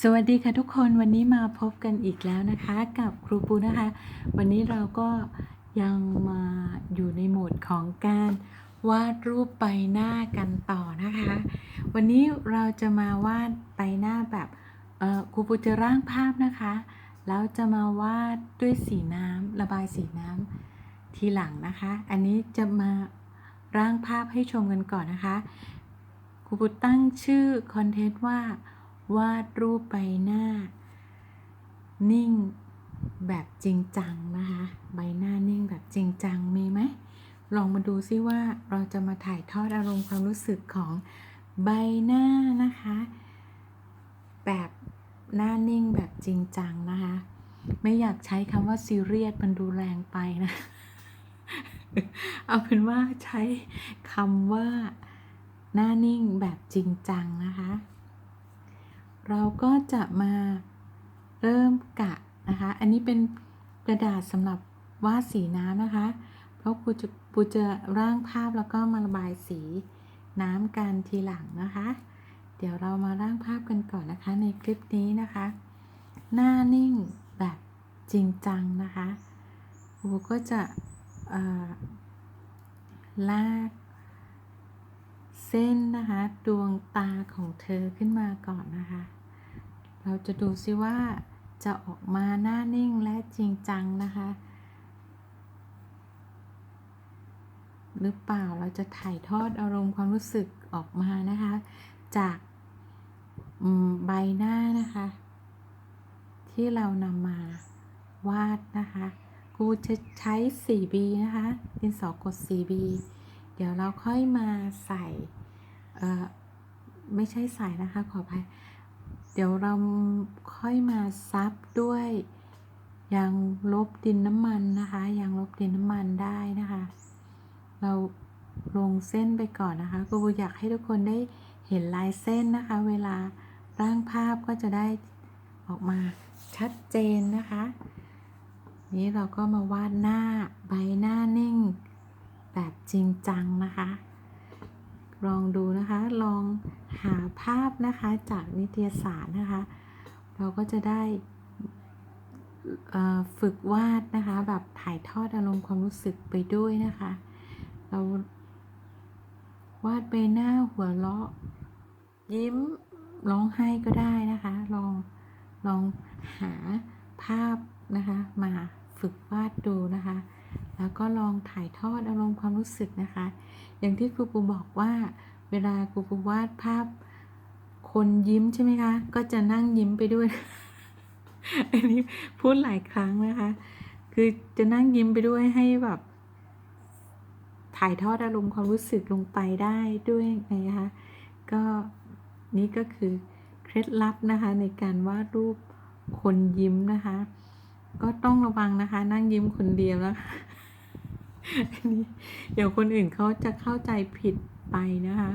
สวัสดีค่ะทุกคนวันนี้มาพบกันอีกแล้วนะคะ กับครูปูนะคะ วันนี้เราก็ยังมาอยู่ในโหมดของการวาดรูปใบหน้ากันต่อนะคะ วันนี้เราจะมาวาดใบหน้าแบบเออครูปูจะร่างภาพนะคะ แล้วจะมาวาดด้วยสีน้ำระบายสีน้ำทีหลังนะคะ อันนี้จะมาร่างภาพให้ชมกันก่อนนะคะครูปูตั้งชื่อคอนเทนต์ว่า วาดรูปใบหน้า นิ่งแบบจริงจังนะคะ ใบหน้านิ่งแบบจริงจังมีไหม ลองมาดูซิว่าเราจะมาถ่ายทอดอารมณ์ความรู้สึกของใบหน้านะคะ แบบหน้านิ่งแบบจริงจังนะคะ ไม่อยากใช้คำว่าซีเรียสมันดูแรงไปนะ เอาเป็นว่าใช้คำว่าหน้านิ่งแบบจริงจังนะคะ เราก็จะมาเริ่มกะนะคะ อันนี้เป็นกระดาษสำหรับวาดสีน้ำนะคะ เพราะปูจะปูจะร่างภาพแล้วก็มาระบายสีน้ำกันทีหลังนะคะ เดี๋ยวเรามาร่างภาพกันก่อนนะคะในคลิปนี้นะคะ หน้านิ่งแบบจริงจังนะคะปูก็จะลาก เส้นนะคะ ดวงตาของเธอขึ้นมาก่อนนะคะ เราจะดูซิว่าจะออกมาหน้านิ่งและจริงจังนะคะ หรือเปล่าเราจะถ่ายทอดอารมณ์ความรู้สึกออกมานะคะ จากใบหน้านะคะ ที่เรานำมาวาดนะคะ กูจะใช้ 4B นะคะ ดินสอกด 4B เดี๋ยวเราค่อยมาใส่ ไม่ใช่ใส่นะคะขออภัย เดี๋ยวเราค่อยมาซับด้วยยางลบดินน้ำมันนะคะยางลบดินน้ำมันได้นะคะ เราลงเส้นไปก่อนนะคะกูอยากให้ทุกคนได้เห็นลายเส้นนะคะ เวลาร่างภาพก็จะได้ออกมาชัดเจนนะคะ นี้เราก็มาวาดหน้าใบหน้านิ่ง แบบจริงจังนะคะ ลองดูนะคะ ลองหาภาพนะคะจากนิตยสารนะคะ เราก็จะได้ฝึกวาดนะคะ แบบถ่ายทอดอารมณ์ความรู้สึกไปด้วยนะคะ เราวาดใบหน้าหัวเราะ ยิ้มร้องไห้ก็ได้นะคะ ลองลองหาภาพนะคะ มาฝึกวาดดูนะคะ แล้วก็ลองถ่ายทอดอารมณ์ความรู้สึกนะคะ อย่างที่ครูปูบอกว่า เวลาครูปูวาดภาพ คนยิ้มใช่ไหมคะ ก็จะนั่งยิ้มไปด้วย อันนี้พูดหลายครั้งนะคะ คือจะนั่งยิ้มไปด้วยให้แบบถ่ายทอดอารมณ์ความรู้สึกลงไปได้ด้วยนะคะก็นี่ก็คือเคล็ดลับนะคะในการวาดรูปคนยิ้มนะคะ ก็ต้องระวังนะคะ นั่งยิ้มคนเดียวนะคะ เดี๋ยวคนอื่นเขาจะเข้าใจผิดไปนะคะ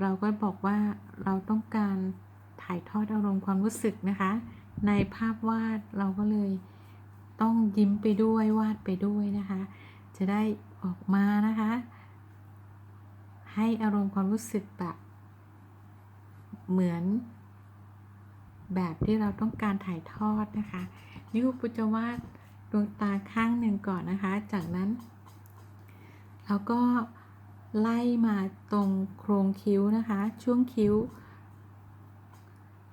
เราก็บอกว่าเราต้องการถ่ายทอดอารมณ์ความรู้สึกนะคะ ในภาพวาดเราก็เลยต้องยิ้มไปด้วยวาดไปด้วยนะคะ จะได้ออกมานะคะ ให้อารมณ์ความรู้สึกแบบเหมือนแบบที่เราต้องการถ่ายทอดนะคะ นี่ครูปุจจวาด ดวงตาข้างหนึ่งก่อนนะคะ จากนั้น แล้วก็ไล่มาตรงโครงคิ้วนะคะ ช่วงคิ้ว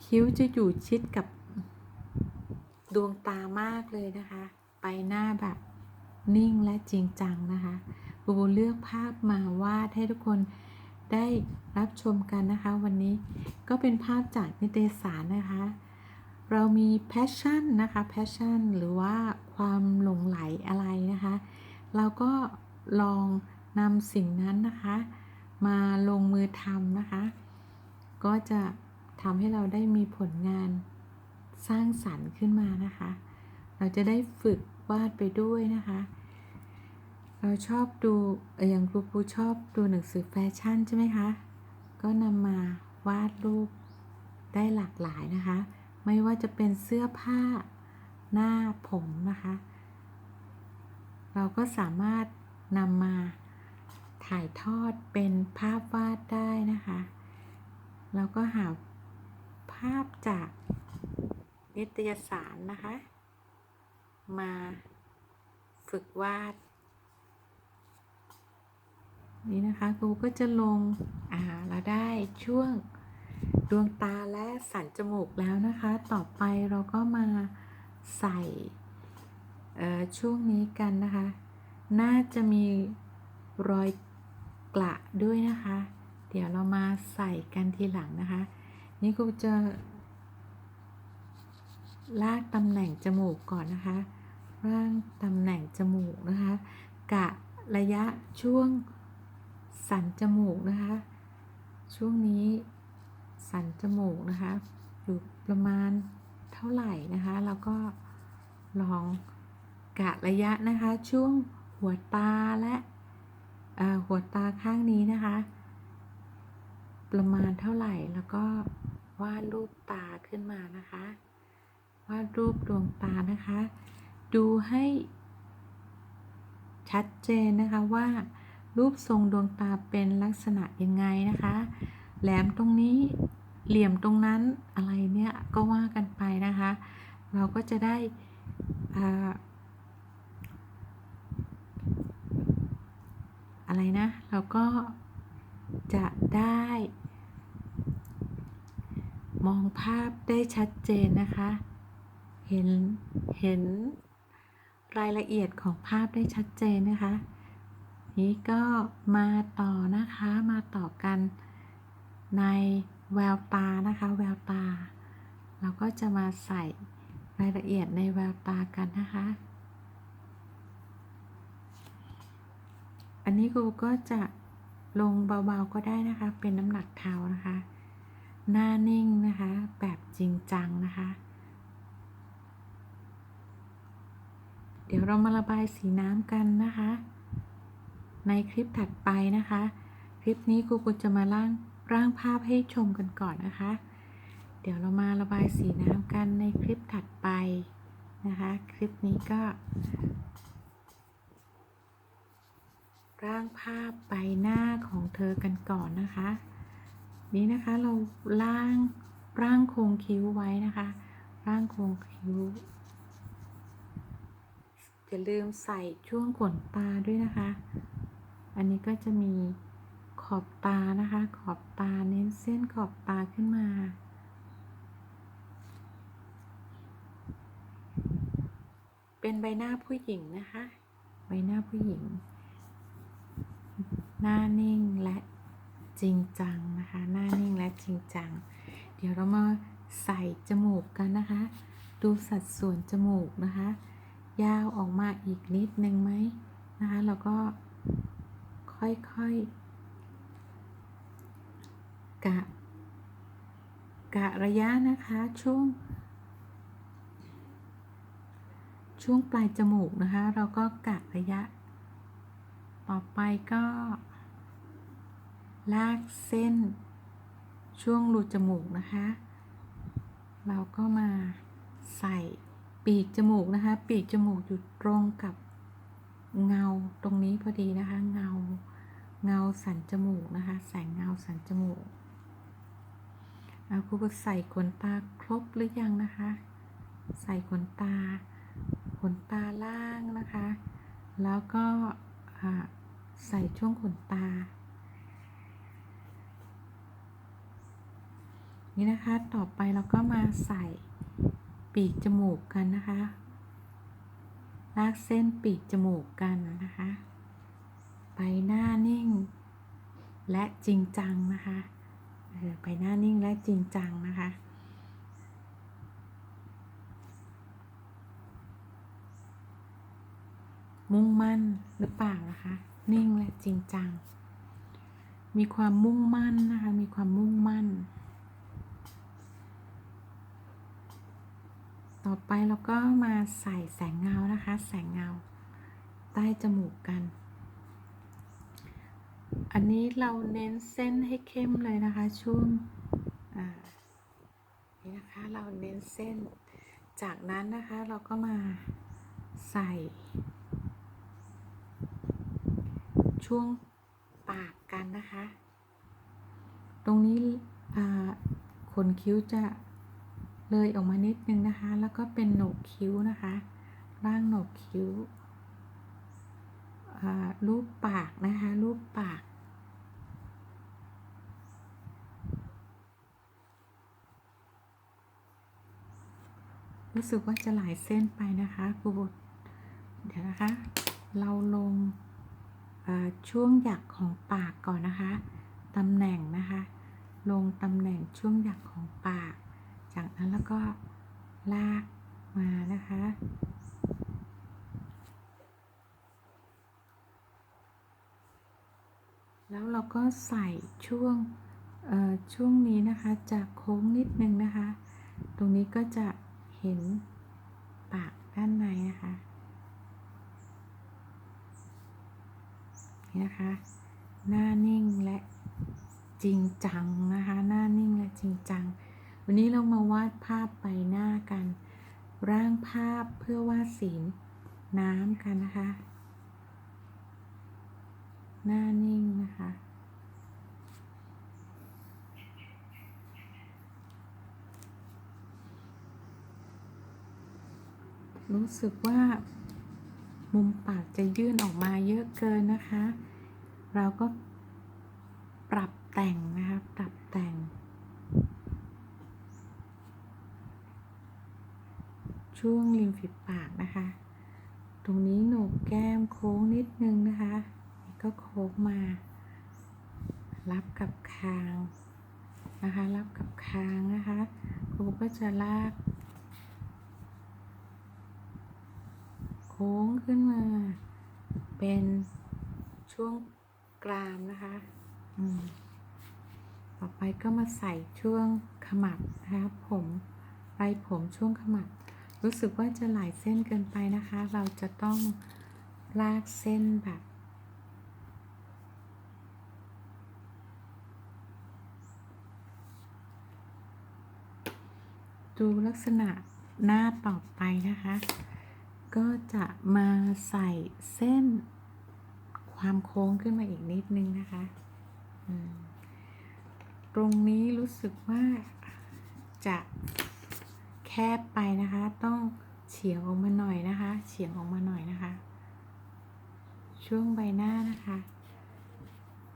คิ้วจะอยู่ชิดกับดวงตามากเลยนะคะ ไปหน้าแบบนิ่งและจริงจังนะคะบูบูเลือกภาพมาวาดให้ทุกคนได้รับชมกันนะคะ วันนี้ก็เป็นภาพจากนิตยสารนะคะ เรามี passion นะคะ passion หรือว่าความหลงไหลอะไรนะคะ เราก็ลองนำสิ่งนั้นนะคะ มาลงมือทำนะคะ ก็จะทำให้เราได้มีผลงานสร้างสรรค์ขึ้นมานะคะ เราจะได้ฝึกวาดไปด้วยนะคะ เราชอบดูเอ่ออย่างครูปูชอบดูหนังสือแฟชั่นใช่ไหมคะ ก็นำมาวาดรูปได้หลากหลายนะคะ ไม่ว่าจะเป็นเสื้อผ้าหน้าผมนะคะ เราก็สามารถนำมาถ่ายทอดเป็นภาพวาดได้นะคะเราก็หาภาพจากนิตยสารนะคะ มาฝึกวาด นี่นะคะครูก็จะลงอ่าเราได้ช่วง ดวงตาและสันจมูกแล้วนะคะ ต่อไปเราก็มาใส่ช่วงนี้กันนะคะ น่าจะมีรอยกระด้วยนะคะ เดี๋ยวเรามาใส่กันทีหลังนะคะ นี่ครูจะ ลากตำแหน่งจมูกก่อนนะคะร่างตำแหน่งจมูกนะคะ กะระยะช่วงสันจมูกนะคะ ช่วงนี้ สันจมูกนะคะอยู่ประมาณเท่าไหร่นะคะแล้วก็ลองกะระยะนะคะ ช่วงหัวตาและหัวตาข้างนี้นะคะ ประมาณเท่าไหร่แล้วก็วาดรูปตาขึ้นมานะคะ วาดรูปดวงตานะคะ ดูให้ชัดเจนนะคะว่ารูปทรงดวงตาเป็นลักษณะยังไงนะคะ แหลมตรงนี้ เหลี่ยมตรงนั้นอะไรเนี่ยก็ว่ากันไปนะคะ เราก็จะได้อะไรนะ เราก็จะได้ มองภาพได้ชัดเจนนะคะ เห็นเห็นรายละเอียดของภาพได้ชัดเจนนะคะ นี้ก็มาต่อนะคะมาต่อกันใน แววตานะคะ แววตา เราก็จะมาใส่รายละเอียดในแววตากันนะคะ อันนี้ครูก็จะลงเบาๆก็ได้นะคะ เป็นน้ำหนักเท้านะคะ หน้านิ่งนะคะ แบบจริงจังนะคะ เดี๋ยวเรามาระบายสีน้ำกันนะคะ ในคลิปถัดไปนะคะ คลิปนี้ครูก็จะมาล่าง ร่างภาพให้ชมกันก่อนนะคะ เดี๋ยวเรามาระบายสีน้ำกันในคลิปถัดไปนะคะ คลิปนี้ก็ ร่างภาพใบหน้าของเธอกันก่อนนะคะ นี้นะคะเราล่างร่างโครงคิ้วไว้นะคะ ร่างโครงคิ้วอย่าลืมใส่ช่วงขนตาด้วยนะคะ อันนี้ก็จะมี อบตานะคะ ขอบตาเน้นเส้นขอบตาขึ้นมา เป็นใบหน้าผู้หญิงนะคะ ใบหน้าผู้หญิง หน้านิ่งและจริงจังนะคะ หน้านิ่งและจริงจัง เดี๋ยวเรามาใส่จมูกกันนะคะ ดูสัดส่วนจมูกนะคะ ยาวออกมาอีกนิดนึงไหมนะคะ แล้วก็ค่อยๆ กะ กะระยะนะคะช่วง ช่วงปลายจมูกนะคะ เราก็กะระยะ ต่อไปก็ ลากเส้น ช่วงรูจมูกนะคะ เราก็มาใส่ปีกจมูกนะคะ ปีกจมูกอยู่ตรงกับเงาตรงนี้พอดีนะคะ เงา เงาสันจมูกนะคะ แสงเงาสันจมูก ครูก็ใส่ขนตาครบหรือยังนะคะ ใส่ขนตา ขนตาล่างนะคะ แล้วก็ใส่ช่วงขนตา นี่นะคะต่อไปเราก็มาใส่ปีกจมูกกันนะคะ ลากเส้นปีกจมูกกันนะคะ ไปหน้านิ่ง และจริงจังนะคะ ไปหน้านิ่งและจริงจังนะคะ มุ่งมั่นหรือเปล่านะคะ นิ่งและจริงจัง มีความมุ่งมั่นนะคะ มีความมุ่งมั่น ต่อไปเราก็มาใส่แสงเงานะคะ แสงเงา ใต้จมูกกัน อันนี้เราเน้นเส้นให้เข้มเลยนะคะ ช่วงนี่นะคะเราเน้นเส้น จากนั้นนะคะเราก็มาใส่ ช่วงปากกันนะคะ ตรงนี้ขนคิ้วจะเลยออกมานิดนึงนะคะ แล้วก็เป็นโหนกคิ้วนะคะ ร่างโหนกคิ้วรูปปากนะคะ รูปปาก รู้สึกว่าจะหลายเส้นไปนะคะครูบุตรเดี๋ยวนะคะ เราลงช่วงหยักของปากก่อนนะคะตำแหน่งนะคะ ลงตำแหน่งช่วงหยักของปาก จากนั้นแล้วก็ลากมานะคะแล้วเราก็ใส่ช่วงช่วงนี้นะคะจะโค้งนิดนึงนะคะ ตรงนี้ก็จะ เห็นปากด้านในนะคะ นี่นะคะ หน้านิ่งและจริงจังนะคะ หน้านิ่งและจริงจัง วันนี้เรามาวาดภาพใบหน้ากัน ร่างภาพเพื่อวาดสีน้ำกันนะคะ หน้านิ่งนะคะ รู้สึกว่ามุมปากจะยื่นออกมาเยอะเกินนะคะ เราก็ปรับแต่งนะคะ ปรับแต่ง ช่วงริมฝีปากนะคะ ตรงนี้โหนกแก้มโค้งนิดนึงนะคะนี่ก็โค้งมา รับกับคางนะคะ รับกับคางนะคะครูก็จะลาก ค้งขึ้นมา เป็นช่วงกรามนะคะต่อไปก็มาใส่ช่วงขมับนะคะผมไรผมช่วงขมับ รู้สึกว่าจะหลายเส้นเกินไปนะคะ เราจะต้องลากเส้นแบบดูลักษณะหน้าต่อไปนะคะ ก็จะมาใส่เส้นความโค้งขึ้นมาอีกนิดนึงนะคะ ตรงนี้รู้สึกว่าจะแคบไปนะคะ ต้องเฉียงออกมาหน่อยนะคะ เฉียงออกมาหน่อยนะคะ ช่วงใบหน้านะคะ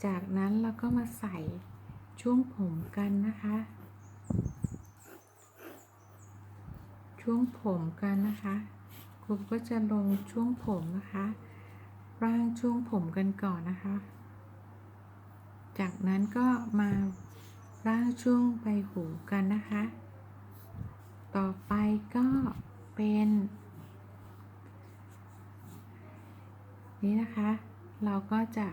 จากนั้นเราก็มาใส่ช่วงผมกันนะคะ ช่วงผมกันนะคะ ครูก็จะลงช่วงผมนะคะร่างช่วงผมกันก่อนนะคะ จากนั้นก็มาร่างช่วงใบหูกันนะคะ ต่อไปก็เป็นนี่นะคะ เราก็จะ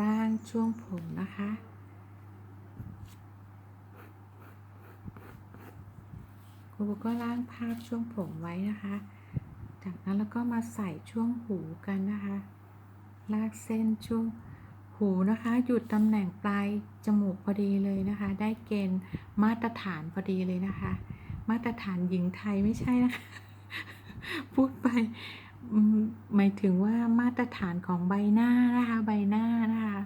ร่างช่วงผมนะคะ รูก็ล่างภาพช่วงผมไว้นะคะ จากนั้นแล้วก็มาใส่ช่วงหูกันนะคะ ลากเส้นช่วงหูนะคะหยุดตำแหน่งปลายจมูกพอดีเลยนะคะ ได้เกณฑ์มาตรฐานพอดีเลยนะคะ มาตรฐานหญิงไทยไม่ใช่นะคะพูดไปหมายถึงว่ามาตรฐานของใบหน้านะคะ ใบหน้านะคะ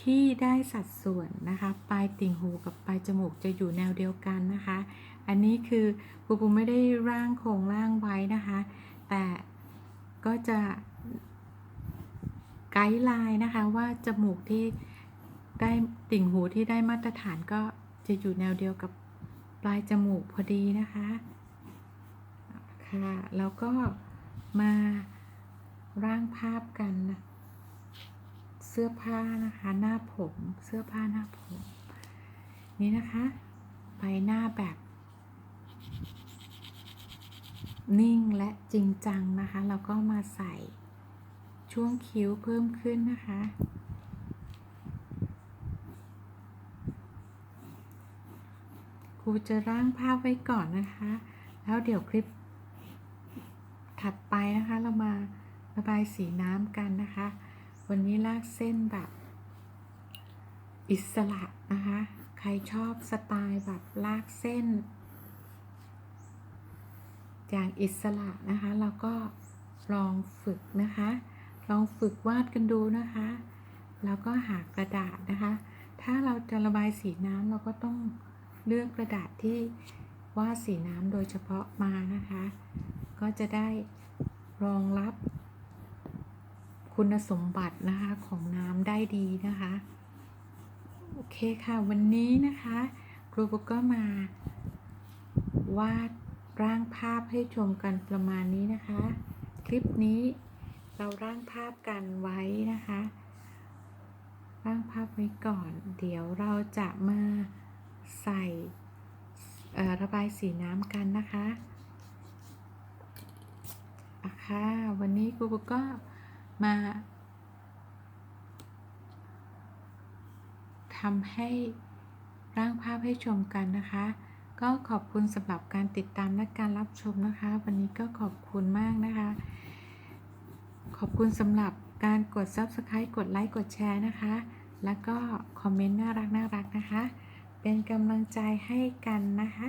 ที่ได้สัดส่วนนะคะ ปลายติ่งหูกับปลายจมูกจะอยู่แนวเดียวกันนะคะ อันนี้คือครูปูไม่ได้ร่างโครงร่างไว้นะคะ แต่ก็จะไกด์ไลน์นะคะว่าจมูกที่ได้ติ่งหูที่ได้มาตรฐานก็จะอยู่แนวเดียวกับปลายจมูกพอดีนะคะค่ะแล้วก็มาร่างภาพกันนะ เสื้อผ้านะคะ หน้าผมเสื้อผ้าหน้าผม นี่นะคะใบหน้าแบบ นิ่งและจริงจังนะคะแล้วก็มาใส่ช่วงคิ้วเพิ่มขึ้นนะคะ ครูจะร่างภาพไว้ก่อนนะคะ แล้วเดี๋ยวคลิปถัดไปนะคะเรามาระบายสีน้ำกันนะคะ วันนี้ลากเส้นแบบ อิสระนะคะ ใครชอบสไตล์แบบลากเส้น อย่างอิสระนะคะ เราก็ลองฝึกนะคะ ลองฝึกวาดกันดูนะคะ แล้วก็หากระดาษนะคะ ถ้าเราจะระบายสีน้ำเราก็ต้องเลือกกระดาษที่วาดสีน้ำโดยเฉพาะมานะคะ ก็จะได้รองรับ คุณสมบัตินะคะของน้ำได้ดีนะคะ โอเคค่ะวันนี้นะคะครูก็มาวาดร่างภาพให้ชมกันประมาณนี้นะคะ คลิปนี้เราร่างภาพกันไว้นะคะ ร่างภาพไว้ก่อน เดี๋ยวเราจะมาใส่ระบายสีน้ำกันนะคะอะค่ะวันนี้ครูก็ มาทำให้ร่างภาพให้ชมกันนะคะ ก็ขอบคุณสำหรับการติดตามและการรับชมนะคะ วันนี้ก็ขอบคุณมากนะคะ ขอบคุณสำหรับการกด Subscribe กดไลค์กดแชร์นะคะ แล้วก็คอมเมนต์น่ารักน่ารักนะคะ เป็นกำลังใจให้กันนะคะ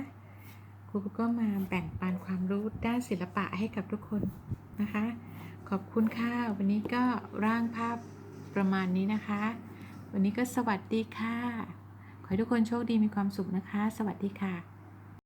ครูก็มาแบ่งปันความรู้ด้านศิลปะให้กับทุกคนนะคะ ขอบคุณค่ะ วันนี้ก็ร่างภาพประมาณนี้นะคะ วันนี้ก็สวัสดีค่ะ ขอให้ทุกคนโชคดีมีความสุขนะคะ สวัสดีค่ะ